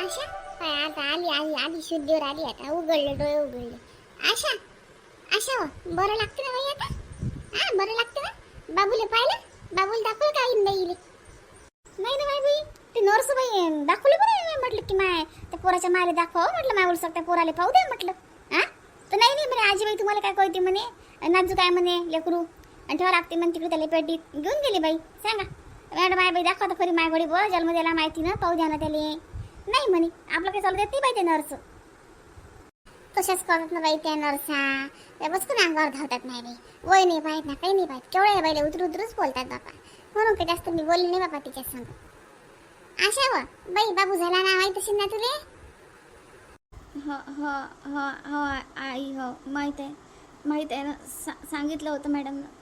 आशा? काय आता आली आली आली शुद्धीवर आली आता. उघडले डोळे उघडले. आशा? आशा हो, बरं लागते ना बाई आता? हा बरं लागते ना? बाबूले पाहिलं? बाबूला दाखवलं का इंदा नाही ना बाई ते नर्स बाई दाखवले बरं म्हटलं की माय त्या पोराच्या मायला दाखव हो म्हटलं माय बोलू त्या पोराला पाहू दे म्हटलं. हा? तर नाही नाही म्हणे आजीबाई तुम्हाला काय कळते म्हणे? नाजू काय म्हणे लेकरू? आणि ठेवा लागते म्हणते तिकडे त्याला पेटीत घेऊन गेली बाई. सांगा. मॅडम माय बाई दाखवा तर खरी माय घडी बोल जन्म द्यायला माहिती ना पाहू द्या ना त्याला. नाही म्हणे आपलं काही चालू देत नाही बाई ते नर्स तशाच करत ना बाई त्या नर्सा त्या बसकून अंगावर धावतात नाही बाई. वय नाही पाहत ना काही नाही पाहत. केवढ्या बाईला उतरू उतरूच बोलतात बापा. म्हणून काही जास्त मी बोलले नाही बापा तिच्या संग. आशा व बाई बाबू झाला ना माहीत असेल ना तुले? हो हो हो हो आई हो माहीत आहे. माहीत आहे ना सा सांगितलं होतं मॅडमनं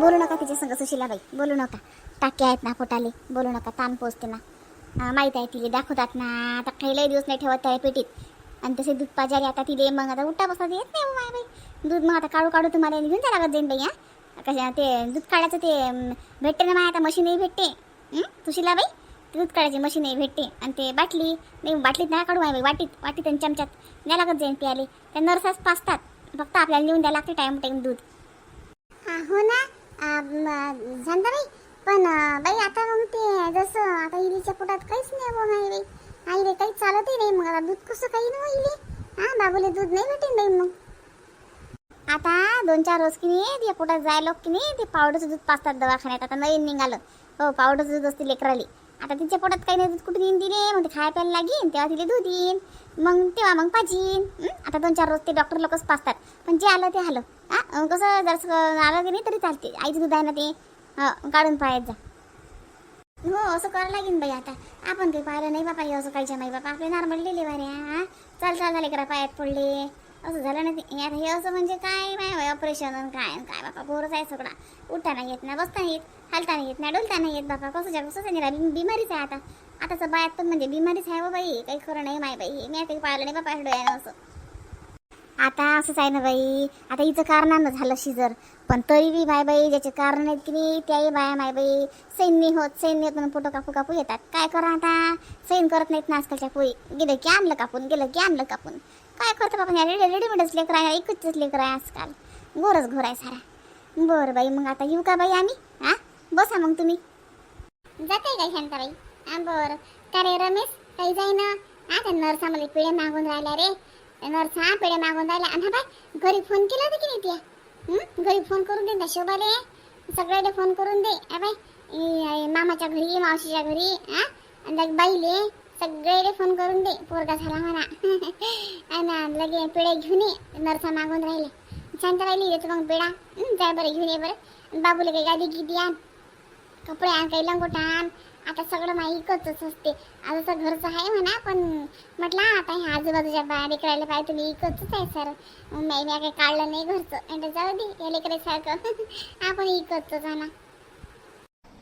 बोलू नका तिच्या संग सुशीलाबाई बोलू नका. टाके आहेत ना पोटाले बोलू नका ताण पोचते ना. माहीत आहे तिले दाखवतात ना. आता काही लई दिवस नाही ठेवत त्या पेटीत. आणि तसे दूध पाजारी आता तिले मग आता उठा बसता येत नाही हो माय बाई दूध मग आता काढू काढू तुम्हाला घेऊन जा लागत जाईन बाई हा. कशा ते दूध काढायचं ते भेटते ना माय आता मशीनही भेटते. तुशीला बाई ते दूध काढायची मशीनही भेटते. आणि ते बाटली नाही बाटलीत नाही काढू माय बाई वाटीत वाटीत आणि चमच्यात नाही लागत जाईन प्याले त्या नर्सच पाचतात फक्त आपल्याला नेऊन द्यायला लागते टाईम टाईम दूध. हो ना. झांदाबाई पण बाई आता मग ते जसं आता इलीच्या पोटात काहीच नाही हो नाही बाई. रे काही चालतही नाही मग आता दूध कसं काही नाही इले? हा बाबूले दूध नाही भेटेन बाई मग. आता दोन चार रोज की नाही ते पोटात जायलो की नाही ते पावडरचं दूध पाचतात दवाखान्यात आता नवीन निघालं. हो पावडरचं दूध असते लेकराली. आता तिच्या पोटात काही नाही दूध कुठून येईन तिने मग ते खाया प्यायला लागेन तेव्हा तिला दूध येईन. मग तेव्हा मग पाजीन. आता दोन चार रोज ते डॉक्टर लोकच पाचतात. पण जे आलं ते आलं. हा कसं जर आलं की नाही तरी चालते. आईचं दूध आहे ना ते. हं, काढून पायात जा. हो असं करावं लागेल बाई आता. आपण काही पाहिलं नाही बापा हे असं काहीच्या नाही बापा. आपले नॉर्मल डिलिव्हरी हा. चाल चाल झाले करा पायात पडले. असं झालं ना ते. हे असं म्हणजे काय माय ऑपरेशन काय काय बापा? बोरच आहे सगळा. उठता नाही येत ना बसता नाही येत हालता नाही येत ना डोलता नाही येत बापा. कसं जग कसं निरा बिमारीच आहे आता. आताचं बायात पण म्हणजे बिमारीच आहे हो बाई. काही खरं नाही माय बाई. मी आता काही पाहिलं नाही बापा डोळ्यानं असं. आता असंच आहे ना बाई. आता हिचं कारणानं झालं शिजर. पण तरी बी बाय बाई ज्याचे कारण आहेत की नाही त्याही बाया माय बाई. सैन्य होत सैन्य होत म्हणून फोटो कापू कापू येतात. काय करा आता? सैन करत नाहीत ना आजकालच्या पोई गेलं की आणलं कापून गेलं की आणलं कापून. काय करतो बाबा? रेडी रेडीमेडच लेकर आहे एकच लेकर आहे आजकाल. गोरच घोर आहे सारा. बरं बाई मग आता येऊ का बाई आम्ही? हां? बसा मग तुम्ही. जाते काय शांताबाई? हां बरं. का रे रमेश? काही जाईना? आता नर्स आम्हाला पिढ्या मागून राहिल्या रे. त्या सहा पेढे मागून राहिल्या आणि हा बाय घरी फोन केला होता की नाही त्या घरी फोन करून दे ना शोभाले सगळ्याला फोन करून दे बाय मामाच्या घरी मावशीच्या घरी आणि बाईले सगळेले फोन करून दे पोरगा झाला म्हणा आणि लगे पेढे घेऊन ये नरसा मागून राहिले शांत राहिली येतो मग पेढा जाय बरं घेऊन ये बरं बाबूला काही गादी गिदी आण कपडे आण काही लंगोट आण आता सगळं माही इकतच असते. आता तर घरचं आहे म्हणा पण म्हटलं आता हे आजूबाजूच्या बाया लेकरायला पाहिजे तुम्ही इकतच आहे सर. मी काही काढलं नाही घरचं. आणि जाऊ दे या लेकरासारखं आपण इकतच आणा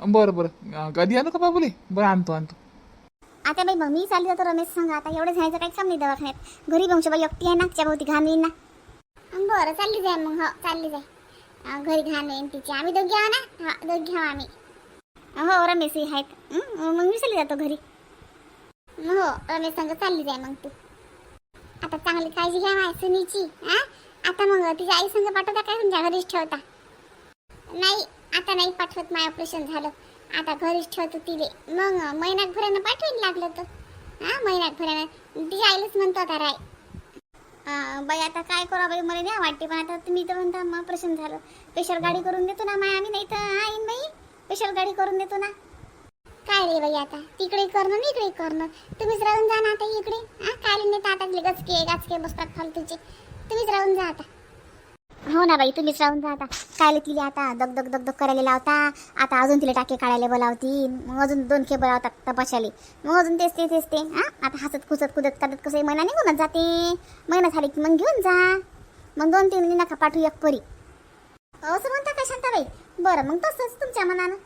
बरं बरं. कधी आणू का बाबुले? बरं आणतो आणतो. आता बाई मग मी चालली जातो रमेश सांगा. आता एवढं जायचं काही काम नाही दवाखान्यात? घरी बाई एकटी आहे ना भोवती घाण येईन ना. बरं चालली जाय मग. हो चालली जाय. घरी घाण येईन तिची. आम्ही दोघी आहो ना? हा दोघी आहो आम्ही. हो रमेशही आहेत मग मी जातो घरी. हो रमेश संग चालली जाय मग तू. आता चांगली काळजी घ्या माय सुनीची हा? आता मग तिच्या आई संग पाठवता काय तुमच्या घरीच ठेवता? नाही आता नाही पाठवत माय ऑपरेशन झालं. आता घरीच ठेवतो तिले. मग महिन्यात भरानं पाठवायला लागलं तर. हा? महिन्यात भरानं तिच्या आईलाच म्हणतो आता राय. बाई आता काय करा बाई मला द्या वाटते पण आता तुम्ही तर म्हणता मग ऑपरेशन झालं. पेशर गाडी करून देतो ना माय आम्ही नाही तर आईन बाई. स्पेशल गाडी करून देतो ना. काय रे बाई आता? तिकडे करणं आणि इकडे करणं. तुम्हीच राहून जा ना आता इकडे. हा काय नाही तर आता गचके गाचके बसतात फालतूचे. तुम्हीच राहून जा आता. हो ना बाई तुम्हीच राहून जा आता. काय तिला आता? दग दग दग दग करायला लावता. आता अजून तिला टाके काढायला बोलावती. मग अजून दोन खेप लावतात तपाशाले मग अजून तेच ते तेच ते. हा आता हसत खुसत कुदत करत कसं महिना निघूनच जाते. महिना झाली की मग घेऊन जा. मग दोन तीन नका पाठवू एक परी. असं म्हणता का शांताबाई बरं मग तसंच तुमच्या मनानं.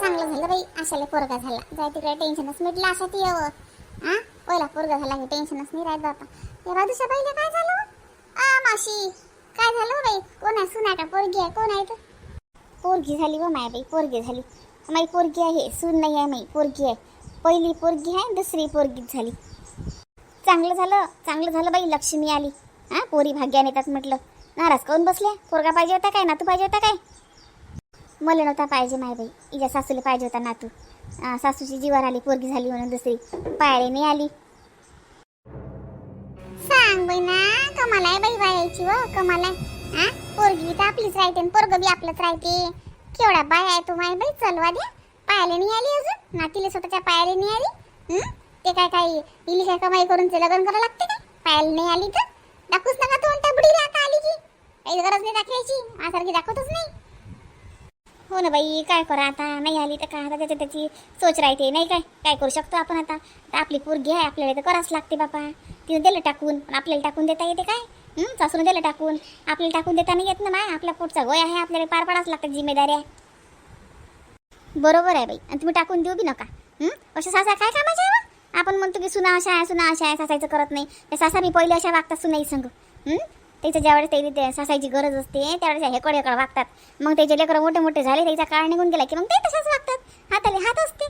चांगलं झालं बाई आशाला पोरगा झाला. जाय तिकडे टेन्शनच मिटलं आशा ती यावं हा पहिला पोरगा झाला हे टेन्शनच नाही राहत आता. या बाजूच्या बाईला काय झालं? आ माशी काय झालं हो बाई? कोण आहे? सुना का पोरगी आहे? कोण आहे तर पोरगी झाली हो व माय बाई पोरगी झाली. माई पोरगी आहे सून नाही आहे माई पोरगी आहे. पहिली पोरगी आहे दुसरी पोरगी झाली. चांगलं झालं चांगलं झालं बाई लक्ष्मी आली. हां पोरी भाग्याने येतात म्हटलं. नाराज काऊन बसल्या? पोरगा पाहिजे होता काय? नातू पाहिजे होता काय? मला नव्हता पाहिजे माय बाई. इजा सासूला पाहिजे होता नातू. सासूची जीवार आली पोरगी झाली म्हणून दुसरी. पायाने नाही आली. सांग बाई ना कमाला आहे बाई बायाची व कमाला आहे हा पोरगी तर आपलीच राहते पोरग बी आपलंच राहते. केवढा बाय आहे तू माय बाई चलवा दे पायाला नाही आली अजून. नातीला स्वतःच्या पायाला नाही आली. ते काय काय इली काय कमाई करून लग्न करावं लागते काय पायाला नाही आली तर? दाखवूच नका तू त्या बुडीला आता आली की काही गरज नाही दाखवायची. माझ्यासारखी दाखवतच नाही. हो ना बाई काय करा आता? नाही आली तर काय? आता त्याची त्याची सोच राहते. नाही काय? काय करू शकतो आपण आता? आता आपली पोरगी आहे आपल्याला तर करावंच लागते बापा. तिने दिलं टाकून पण आपल्याला टाकून देता येते काय? सासून दिलं टाकून. आपल्याला टाकून देता नाही येत ना माय? आपला पोटचा गोय आहे आपल्याला पार पाडावंच लागतं जिम्मेदारी आहे बरोबर आहे बाई. आणि तुम्ही टाकून देऊ बी नका. अशा सासा काय कामाचे आहे आपण म्हणतो की सुना अशा आहे सुना अशा आहे सासायचं करत नाही. सासा मी पहिले अशा वागतात सुनाई सांगू. त्याचं ज्यावेळेस त्याची ते सासायची गरज असते त्यावेळेस हेकड हेकड वागतात. मग त्याचे लेकरं मोठे मोठे झाले त्याचा काळ निघून गेला की मग ते तशाच वागतात. हाताले हात असते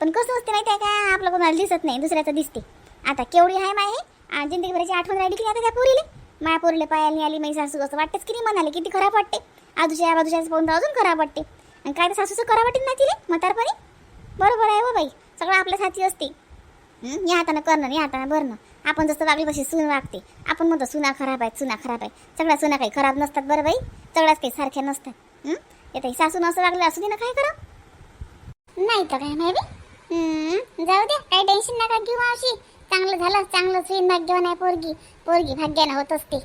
पण कसं असते माहिती आहे का? आपलं कोणाला दिसत नाही दुसऱ्याचं दिसते. आता केवढी आहे माय जिंदगीभराची आठवण राहिली की आता त्या पुरीले. माया पोरीले पायाला आली माझी सासू असं वाटतेच की नाही म्हणाले किती खराब वाटते. आजूच्या बाजूच्या पाहून अजून खराब वाटते. आणि काय तर सासूचं खराब वाटेल ना तिले म्हातारपणी? बरोबर आहे हो बाई सगळं आपल्या साथी असते. या हातानं करणं या हातानं भरणं. आपण जसं वागली कशी सून वागते. आपण म्हणतो सुना खराब आहे सुना खराब आहे. सगळ्या सुना काही खराब नसतात बरं बाई. सगळ्याच काही सारख्या नसतात. हं? येतं सासून असं वागलं असू दे ना काय करा नाही तर काय माहिती जाऊ दे. काही टेन्शन नका घेऊ मावशी. चांगलं झालं चांगलं होईल भाग्यवान आहे पोरगी. पोरगी भाग्यानं होत असते.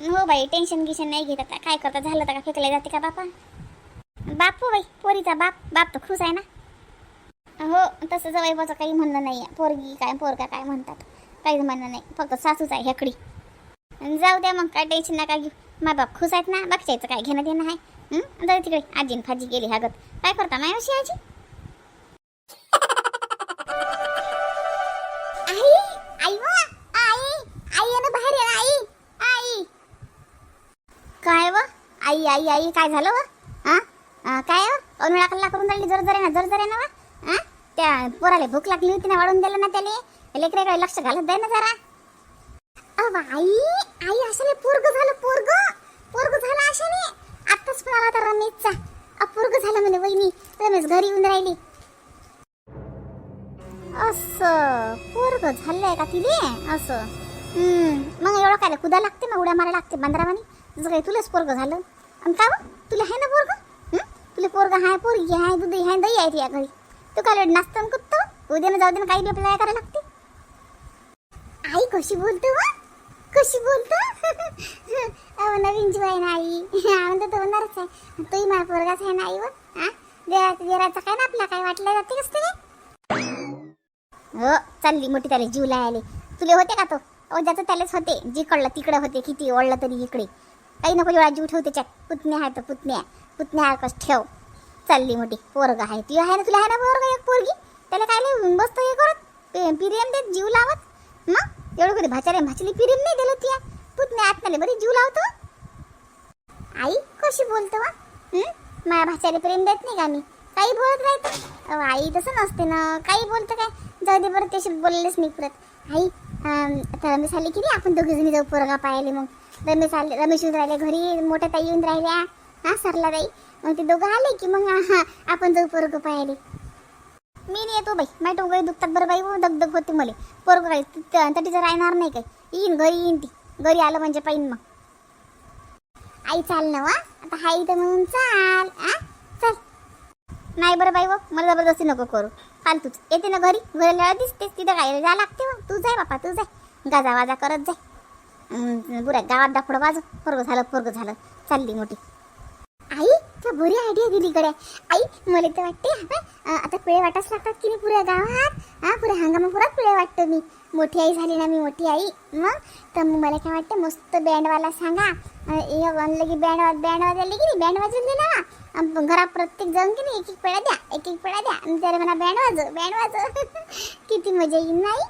हो बाई टेन्शन गिशन नाही घेत आता. काय करता झालं तर का फेकले जाते का बापा? बापू बाई पोरीचा बाप. बाप तर खुश आहे ना. हो तसं जवळपाचं काही म्हणणं नाही आहे पोरगी काय पोरगा काय म्हणतात. काहीच म्हणणं नाही. फक्त सासूच आहे हेकडी. जाऊ द्या मग काय टेन्शन नका घेऊ. मा बाप खुश आहेत ना? बागच्याचं काय घेणं देणं आहे? हं? जाऊ तिकडे. आजीन फाजी गेली हागत. काय करता मायाशी आजी? आई आई हो. आई आहे ना बाहेर आई. आई. काय व? आई आई आई. काय झालं व? हा? काय व? अनुळा कल्ला करून राहिली. जर जर ना जर जरे ना वा? त्या पोराला भूक लागली होती ना वाढून दिलं ना त्याने लेकरे काय लक्ष घालत जाय ना जरा. अव आई आई अशाने पोरग झालं पोरग. पोरग झालं अशाने आत्ताच फोन आला होता रमेशचा. अ, पोरग झालं म्हणे वहिनी. रमेश घरी येऊन राहिली. असं पोरग झालंय का तिले? असं. हम्म मग एवढं काय कुदा लागते मग उड्या मारा लागते बांद्रावानी जसं काही तुलाच पोरग झालं. आणि का तुला आहे ना पोरग? तुला पोरग हाय पोरगी हाय दूध हाय दही आहे या घरी. तू काय नाचतो कुत्त? उद्या जाऊ दे काही आपल्याला करायला लागते. आई कशी बोलतो कशी बोलतो? अहो नवीन जीव आहे ना आई. आनंद तर होणारच आहे. तोही माझा पोरगाच आहे ना आई वर हा देराचा काय ना आपला? काय वाटलं जाते कसं हो चालली मोठी त्याला जीव लायले तुले होते का तो? अहो ज्याचं त्यालाच होते. जिकडलं तिकडे होते. किती ओढलं तरी इकडे. काही नको एवढा जीव ठेवते त्याच्यात. पुतण्या आहे तर पुतण्या. पुतण्या कस ठेव. चालली मोठी. पोरग आहे. ती आहे ना तुला आहे ना पोरग एक पोरगी? त्याला काय लय बसतो हे करत. पिरियम देत जीव लावत. मग? एवढं कधी भाचारे भाचली पिरियम नाही दिलं तिया पुतण्या आतनाले बरी जीव लावतो? आई कशी बोलतो वा? माया भाचारे प्रेम देत नाही का मी? काही बोलत नाही आई तसं नसते ना. काही बोलतं काय? जाऊ दे बरं त्याशी बोललेच नाही परत. आई आता रमेश आले की नाही? आपण दोघीजणी जाऊ पोरगा पाहिले मग. रमेश आले रमेश येऊन राहिले घरी. मोठ्या ताई येऊन राहिल्या. हा सरला ताई मग ते दोघं आले की मग हा आपण जाऊ पोरग पाहिले मी नाही येतो हो बाई. माझ्या टोंगळी दुखतात बरं बाई हो, दगदग होते मला. पोरग काही तटीचं राहणार नाही काही येईन घरी येईन ती. घरी आलं म्हणजे पाहिन मग. आई चाल ना वा. आता हाई तर म्हणून चाल आ? चल. नाही बरं बाई व मला जबरदस्ती नको करू. फालतूच. येते ना घरी घरी दिसतेस तिथं काय जा लागते व तू जाय बापा तू जाय. गाजा वाजा करत जाय. बुरा गावात दाखवडं वाजव. पोरग झालं पोरग झालं. चालली मोठी. आई तर बरी आयडिया दिली कडे आई मला तर वाटते आता आता पिळे वाटाच लागतात की नाही पुऱ्या गावात? हा पुऱ्या हंगामापुरात पिळे वाटतं मी. मोठी आई झाली ना मी मोठी आई. मग? तर मग मला काय वाटतं मस्त बँडवाला सांगा. म्हणलं की बँड बँड वाजवली की नाही? बँड वाजवून दिला घरात प्रत्येक जण की नाही? एक एक पेळा द्या एक एक पेळा द्या. आणि त्याला बँड वाजव बँड वाजव किती मजा येईल नाही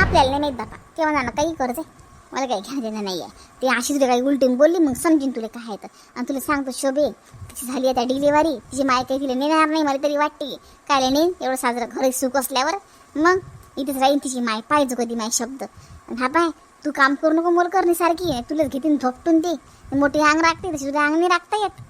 आपल्याला नाही माहीत बापा केव्हा ना काही कर्ज आहे. मला काही घ्या देणं नाही आहे ते अशी तुला काही उलटून बोलली मग समजून तुला काय आहे तर. आणि तुला सांगतो शोभे तिची झाली आता डिलिव्हरी. तिची माय काही तिला नेणार नाही मला तरी वाटते. काय नाही एवढं साजरं घरी सुख असल्यावर. मग इथेच राहीन तिची माय पाहिजे कधी माय शब्द. आणि हा पाय तू काम करू नको मोल करणे सारखी आहे. तुलाच घेतीन झोपटून ते मोठी अंग राखते तशी तुझ्या अंग नाही राखता येत.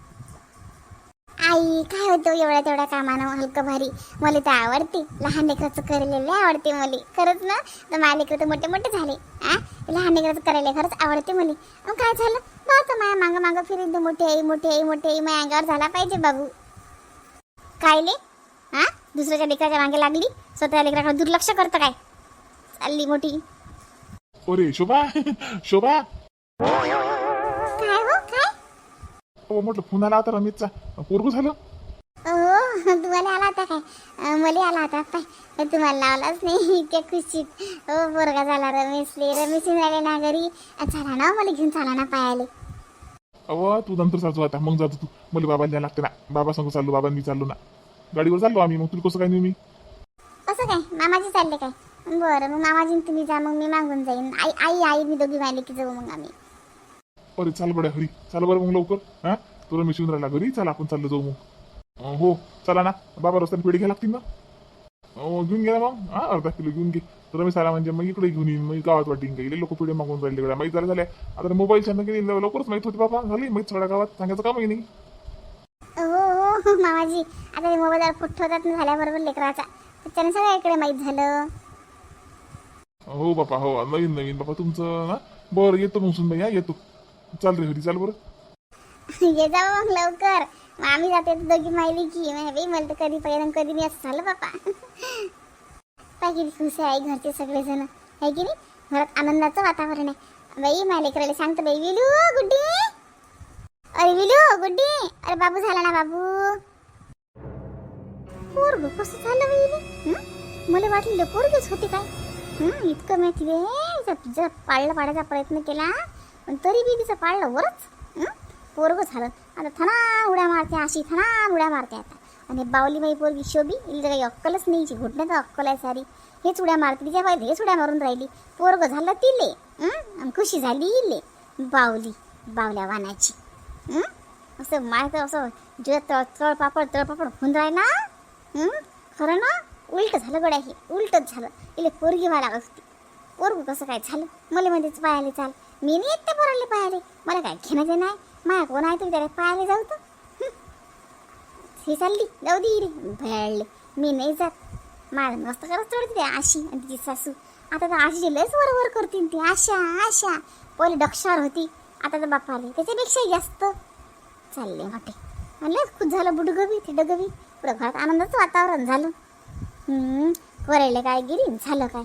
आई काय होतं एवढ्या तेवढ्या कामानं हलकं भारी? मला तर आवडते. लहान लेकराचं करलेले आवडते मला. खरंच ना? तर माझ्या लेकरं तर मोठे मोठे झाले. आ? लहान लेकराचं करायला खरंच आवडते मला. मग काय झालं? बघ माया मागं मागं फिरून मोठी आई मोठी आई मोठी आई माझ्या अंगावर झाला पाहिजे बाबू. कायले हा दुसऱ्याच्या लेकराच्या मागे लागली? स्वतः लेकराकडे दुर्लक्ष करतं काय? चालली मोठी. अरे शोभा. शोभा. हो म्हटलं फोन आला होता रमेशचा. पोरगू झालं? हो तुम्हाला आला होता काय? मला आला होता. पाय तुम्हाला लावलाच नाही. इतक्या खुशीत. हो पोरगा झाला रमेशले. रमेश राहिले ना घरी. चला ना मला घेऊन चला ना पायाले. अव तू नंतर जातो आता. मग जातो तू. मला बाबाला द्यायला लागते ना. बाबा सांगू चाललो बाबा मी चाललो ना. गाडीवर चाललो आम्ही. मग तुला कसं काय नेऊ मी? असं काय? मामाजी चालले काय? बरं मग मामाजी तुम्ही जा. मग मी मागून जाईन. आई आई आई मी दोघी मायले की जाऊ मग आम्ही. अरे चाल बड्या हरी चाल बरं मग लवकर. हा? तो रमेश येऊन राहिला घरी? चला आपण चाललो जाऊ मग. अं, हो. चला ना. बाबा रस्त्याने पेढी घ्या लागतील ना. हो घेऊन घे ना मग. हा अर्धा किलो घेऊन घे. रमेश आला म्हणजे मग इकडे घेऊन येईन. मग गावात वाटेन काही लोक पिढे मागून राहिले गड्या माहीत झालं झाल्या आता मोबाईलच्या गेली लवकरच माहीत होती बाबा. झाली माहीत सगळ्या गावात. सांगायचं कामही नाही. हो हो मामाजी. आता ते मोबाईलवर फोटो होतात ना झाल्याबरोबर लेकराचा. त्याच्याने सगळ्या इकडे माहीत झालं. हो बापा हो. नवीन नवीन. बापा तुमचं ना बरं येतो मग सुनबाई हा? येतो. चाल रे घरी चाल बरं. ये जा मग लवकर. आम्ही जाते तर दोघी माहिती की बाई मला तर कधी पहिलं कधी मी असं झालं बापा पाहिजे खुश आहे घरचे सगळेजण. आहे की नाही? घरात आनंदाचं वातावरण आहे. बाई माझ्या लेकराला सांगतो बाई विलू गुड्डी. अरे विलू गुड्डी. अरे बाबू झाला ना बाबू. पोरग कसं झालं बाई मला वाटलेलं पोरगेच होते काय? इतकं मी तिथे जर पाळलं पाडायचा प्रयत्न केला. पण तरी बी तिचं पाळलं वरच पोरगं पोरग झालं. आता थना उड्या मारते अशी थना उड्या मारते आता. आणि बावलीबाई पोरगी शोभी हिला काही अक्कलच नाही हिची घुटण्याचा अक्कल आहे सारी. हेच उड्या मारते तिच्या पाहिजे हेच उड्या मारून राहिली. पोरग झालं तिले आणि खुशी झाली इले? बावली बावल्या वानाची असं माय असं जे तळ तळपापड तळपापड होऊन राहिला. ना खरं ना? उलट झालं गड्या हे उलटच झालं. इले पोरगी मला असते होती पोरगू कसं काय झालं? मला मध्येच पायाले चाल. मी नाही येत त्या पोराले पाहायले मला काय घेणं देणं आहे माया कोण आहे तुम्ही त्याला पाहायला जाऊ तर. हे. ही चालली. जाऊ दे रे भयाळले मी नाही जात. माझं मस्त करत चढते ते आशी आणि तिची सासू. आता तर आशीची लयच वरवर करतील ती. आशा आशा. पहिले डक्षावर होती. आता तर बापाले त्याच्यापेक्षाही जास्त. चालले मोठे. म्हणलं खूप झालं. बुडगवी ते डगवी पुढं घरात आनंदाचं वातावरण झालं. हम्म, काय गिरी झालं काय?